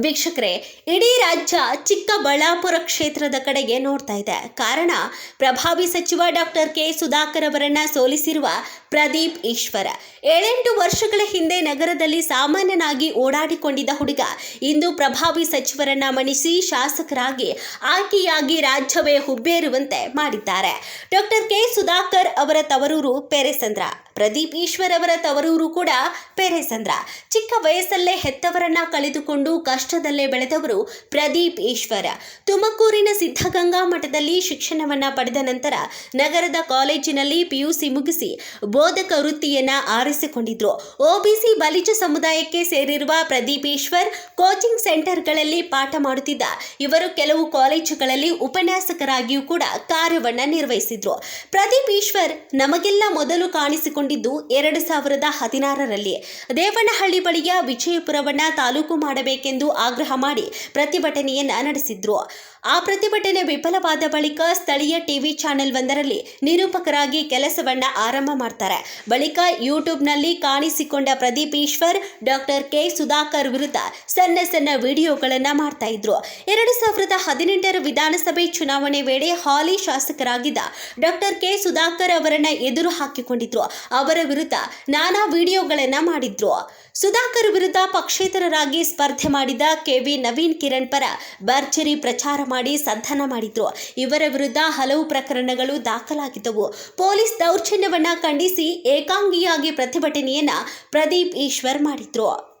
ವೀಕ್ಷಕರೇ, ಇಡೀ ರಾಜ್ಯ ಚಿಕ್ಕಬಳ್ಳಾಪುರ ಕ್ಷೇತ್ರದ ಕಡೆಗೆ ನೋಡ್ತಾ ಇದೆ. ಕಾರಣ, ಪ್ರಭಾವಿ ಸಚಿವ ಡಾಕ್ಟರ್ ಕೆ. ಸುಧಾಕರ್ ಅವರನ್ನ ಸೋಲಿಸಿರುವ ಪ್ರದೀಪ್ ಈಶ್ವರ. ಏಳೆಂಟು ವರ್ಷಗಳ ಹಿಂದೆ ನಗರದಲ್ಲಿ ಸಾಮಾನ್ಯನಾಗಿ ಓಡಾಡಿಕೊಂಡಿದ್ದ ಹುಡುಗ, ಇಂದು ಪ್ರಭಾವಿ ಸಚಿವರನ್ನ ಮಣಿಸಿ ಶಾಸಕರಾಗಿ, ಆಯ್ಕೆಯಾಗಿ ರಾಜ್ಯವೇ ಹುಬ್ಬೇರುವಂತೆ ಮಾಡಿದ್ದಾರೆ. Doctor K. ಸುಧಾಕರ್ ಅವರ ತವರೂರು ಪೆರೆಸಂದ್ರ. ಪ್ರದೀಪ್ ಈಶ್ವರ್ ಅವರ ತವರೂರು ಕೂಡ ಪೆರೆಸಂದ್ರ. ಚಿಕ್ಕ ವಯಸ್ಸಲ್ಲೇ ಹೆತ್ತವರನ್ನ ಕಳೆದುಕೊಂಡು ಕಷ್ಟದಲ್ಲೇ ಬೆಳೆದವರು ಪ್ರದೀಪ್ ಈಶ್ವರ. ತುಮಕೂರಿನ ಸಿದ್ಧಗಂಗಾ ಮಠದಲ್ಲಿ ಶಿಕ್ಷಣವನ್ನು ಪಡೆದ ನಂತರ ನಗರದ ಕಾಲೇಜಿನಲ್ಲಿ ಪಿಯುಸಿ ಮುಗಿಸಿ ಬೋಧಕ ವೃತ್ತಿಯನ್ನು ಆರಿಸಿಕೊಂಡಿದ್ರು. ಒಬಿಸಿ ಬಲಿಜ ಸಮುದಾಯಕ್ಕೆ ಸೇರಿರುವ ಪ್ರದೀಪ್ ಈಶ್ವರ್ ಕೋಚಿಂಗ್ ಸೆಂಟರ್ಗಳಲ್ಲಿ ಪಾಠ ಮಾಡುತ್ತಿದ್ದ. ಇವರು ಕೆಲವು ಕಾಲೇಜುಗಳಲ್ಲಿ ಉಪನ್ಯಾಸಕರಾಗಿಯೂ ಕೂಡ ಕಾರ್ಯವನ್ನು ನಿರ್ವಹಿಸಿದ್ರು. ಪ್ರದೀಪ್ ಈಶ್ವರ್ ನಮಗೆಲ್ಲ ಮೊದಲು ಕಾಣಿಸಿಕೊಂಡಿದ್ದು ಎರಡು ಸಾವಿರದ ಹದಿನಾರರಲ್ಲಿ ದೇವನಹಳ್ಳಿ ಬಳಿಯ ವಿಜಯಪುರವನ್ನ ತಾಲೂಕು ಮಾಡಬೇಕೆಂದು ಆಗ್ರಹ ಮಾಡಿ ಪ್ರತಿಭಟನೆಯನ್ನ ನಡೆಸಿದ್ರು. ಆ ಪ್ರತಿಭಟನೆ ವಿಫಲವಾದ ಬಳಿಕ ಸ್ಥಳೀಯ ಟಿವಿ ಚಾನೆಲ್ ಒಂದರಲ್ಲಿ ನಿರೂಪಕರಾಗಿ ಕೆಲಸವನ್ನ ಆರಂಭ ಮಾಡ್ತಾರೆ. ಬಳಿಕ ಯೂಟ್ಯೂಬ್ನಲ್ಲಿ ಕಾಣಿಸಿಕೊಂಡ ಪ್ರದೀಪ್ ಈಶ್ವರ್, ಡಾಕ್ಟರ್ ಕೆ ಸುಧಾಕರ್ ವಿರುದ್ಧ ಸಣ್ಣ ಸಣ್ಣ ವಿಡಿಯೋಗಳನ್ನು ಮಾಡ್ತಾ ಇದ್ರು. ಎರಡು ಸಾವಿರದ ಹದಿನೆಂಟರ ವಿಧಾನಸಭೆ ಚುನಾವಣೆ ವೇಳೆ ಹಾಲಿ ಶಾಸಕರಾಗಿದ್ದ ಡಾಕ್ಟರ್ ಕೆ ಸುಧಾಕರ್ ಅವರನ್ನ ಎದುರು ಹಾಕಿಕೊಂಡಿದ್ರು. ಅವರ ವಿರುದ್ಧ ನಾನಾ ವಿಡಿಯೋಗಳನ್ನು ಮಾಡಿದ್ರು. ಸುಧಾಕರ್ ವಿರುದ್ಧ ಪಕ್ಷೇತರರಾಗಿ ಸ್ಪರ್ಧೆ ಮಾಡಿದ ಕೆವಿ ನವೀನ್ ಕಿರಣ್ ಪರ ಭರ್ಜರಿ ಪ್ರಚಾರ ಮಾಡಿ ಸಂಧಾನ ಮಾಡಿದ್ರು. ಇವರ ವಿರುದ್ಧ ಹಲವು ಪ್ರಕರಣಗಳು ದಾಖಲಾಗಿದ್ದವು. ಪೊಲೀಸ್ ದೌರ್ಜನ್ಯವನ್ನ ಖಂಡಿಸಿ ಏಕಾಂಗಿಯಾಗಿ ಪ್ರತಿಭಟನೆಯನ್ನ ಪ್ರದೀಪ್ ಈಶ್ವರ್ ಮಾಡಿದ್ರು.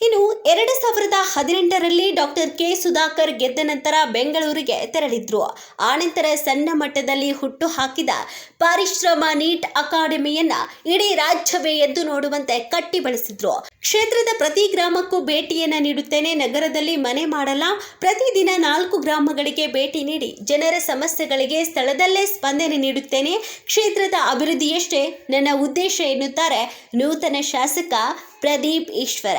ಇನ್ನು ಎರಡು ಸಾವಿರದ ಹದಿನೆಂಟರಲ್ಲಿ ಡಾಕ್ಟರ್ ಕೆ ಸುಧಾಕರ್ ಗೆದ್ದ ನಂತರ ಬೆಂಗಳೂರಿಗೆ ತೆರಳಿದ್ರು. ಆನಂತರ ಸಣ್ಣ ಮಟ್ಟದಲ್ಲಿ ಹುಟ್ಟು ಹಾಕಿದ ಪರಿಶ್ರಮ ನೀಟ್ ಅಕಾಡೆಮಿಯನ್ನ ಇಡೀ ರಾಜ್ಯವೇ ಎದ್ದು ನೋಡುವಂತೆ ಕಟ್ಟಿ ಬಳಸಿದ್ರು ಕ್ಷೇತ್ರದ ಪ್ರತಿ ಗ್ರಾಮಕ್ಕೂ ಭೇಟಿಯನ್ನ ನೀಡುತ್ತೇನೆ. ನಗರದಲ್ಲಿ ಮನೆ ಮಾಡಲ್ಲ. ಪ್ರತಿದಿನ ನಾಲ್ಕು ಗ್ರಾಮಗಳಿಗೆ ಭೇಟಿ ನೀಡಿ ಜನರ ಸಮಸ್ಯೆಗಳಿಗೆ ಸ್ಥಳದಲ್ಲೇ ಸ್ಪಂದನೆ ನೀಡುತ್ತೇನೆ. ಕ್ಷೇತ್ರದ ಅಭಿವೃದ್ಧಿಯಷ್ಟೇ ನನ್ನ ಉದ್ದೇಶ ಎನ್ನುತ್ತಾರೆ ನೂತನ ಶಾಸಕ ಪ್ರದೀಪ್ ಈಶ್ವರ.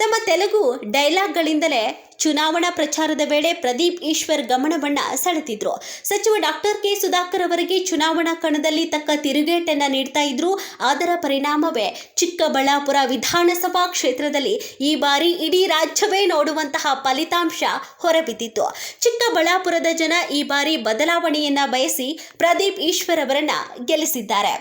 ತಮ್ಮ ತೆಲುಗು ಡೈಲಾಗ್ಗಳಿಂದಲೇ ಚುನಾವಣಾ ಪ್ರಚಾರದ ವೇಳೆ ಪ್ರದೀಪ್ ಈಶ್ವರ್ ಗಮನವನ್ನ ಸೆಳೆತಿದ್ರು ಸಚಿವ ಡಾಕ್ಟರ್ ಕೆ. ಸುಧಾಕರ್ ಅವರಿಗೆ ಚುನಾವಣಾ ಕಣದಲ್ಲಿ ತಕ್ಕ ತಿರುಗೇಟನ್ನ ನೀಡ್ತಾ ಇದ್ರು. ಅದರ ಪರಿಣಾಮವೇ ಚಿಕ್ಕಬಳ್ಳಾಪುರ ವಿಧಾನಸಭಾ ಕ್ಷೇತ್ರದಲ್ಲಿ ಈ ಬಾರಿ ಇಡೀ ರಾಜ್ಯವೇ ನೋಡುವಂತಹ ಫಲಿತಾಂಶ ಹೊರಬಿದ್ದಿತ್ತು. ಚಿಕ್ಕಬಳ್ಳಾಪುರದ ಜನ ಈ ಬಾರಿ ಬದಲಾವಣೆಯನ್ನ ಬಯಸಿ ಪ್ರದೀಪ್ ಈಶ್ವರ್ ಅವರನ್ನ ಗೆಲ್ಲಿಸಿದ್ದಾರೆ.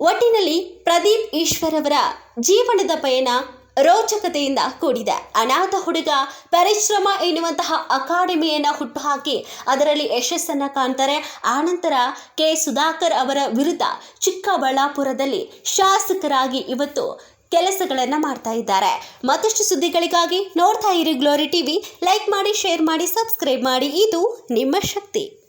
ಒಟ್ಟಿನಲ್ಲಿ ಪ್ರದೀಪ್ ಈಶ್ವರ್ ಅವರ ಜೀವನದ ಪಯಣ ರೋಚಕತೆಯಿಂದ ಕೂಡಿದೆ. ಅನಾಥ ಹುಡುಗ ಪರಿಶ್ರಮ ಎನ್ನುವಂತಹ ಅಕಾಡೆಮಿಯನ್ನು ಹುಟ್ಟುಹಾಕಿ ಅದರಲ್ಲಿ ಯಶಸ್ಸನ್ನು ಕಾಣ್ತಾರೆ. ಆನಂತರ ಕೆ. ಸುಧಾಕರ್ ಅವರ ವಿರುದ್ಧ ಚಿಕ್ಕಬಳ್ಳಾಪುರದಲ್ಲಿ ಶಾಸಕರಾಗಿ ಇವತ್ತು ಕೆಲಸಗಳನ್ನು ಮಾಡ್ತಾ ಇದ್ದಾರೆ. ಮತ್ತಷ್ಟು ಸುದ್ದಿಗಳಿಗಾಗಿ ನೋಡ್ತಾ ಇರಿ ಗ್ಲೋರಿ ಟಿವಿ ಲೈಕ್ ಮಾಡಿ ಶೇರ್ ಮಾಡಿ ಸಬ್ಸ್ಕ್ರೈಬ್ ಮಾಡಿ. ಇದು ನಿಮ್ಮ ಶಕ್ತಿ.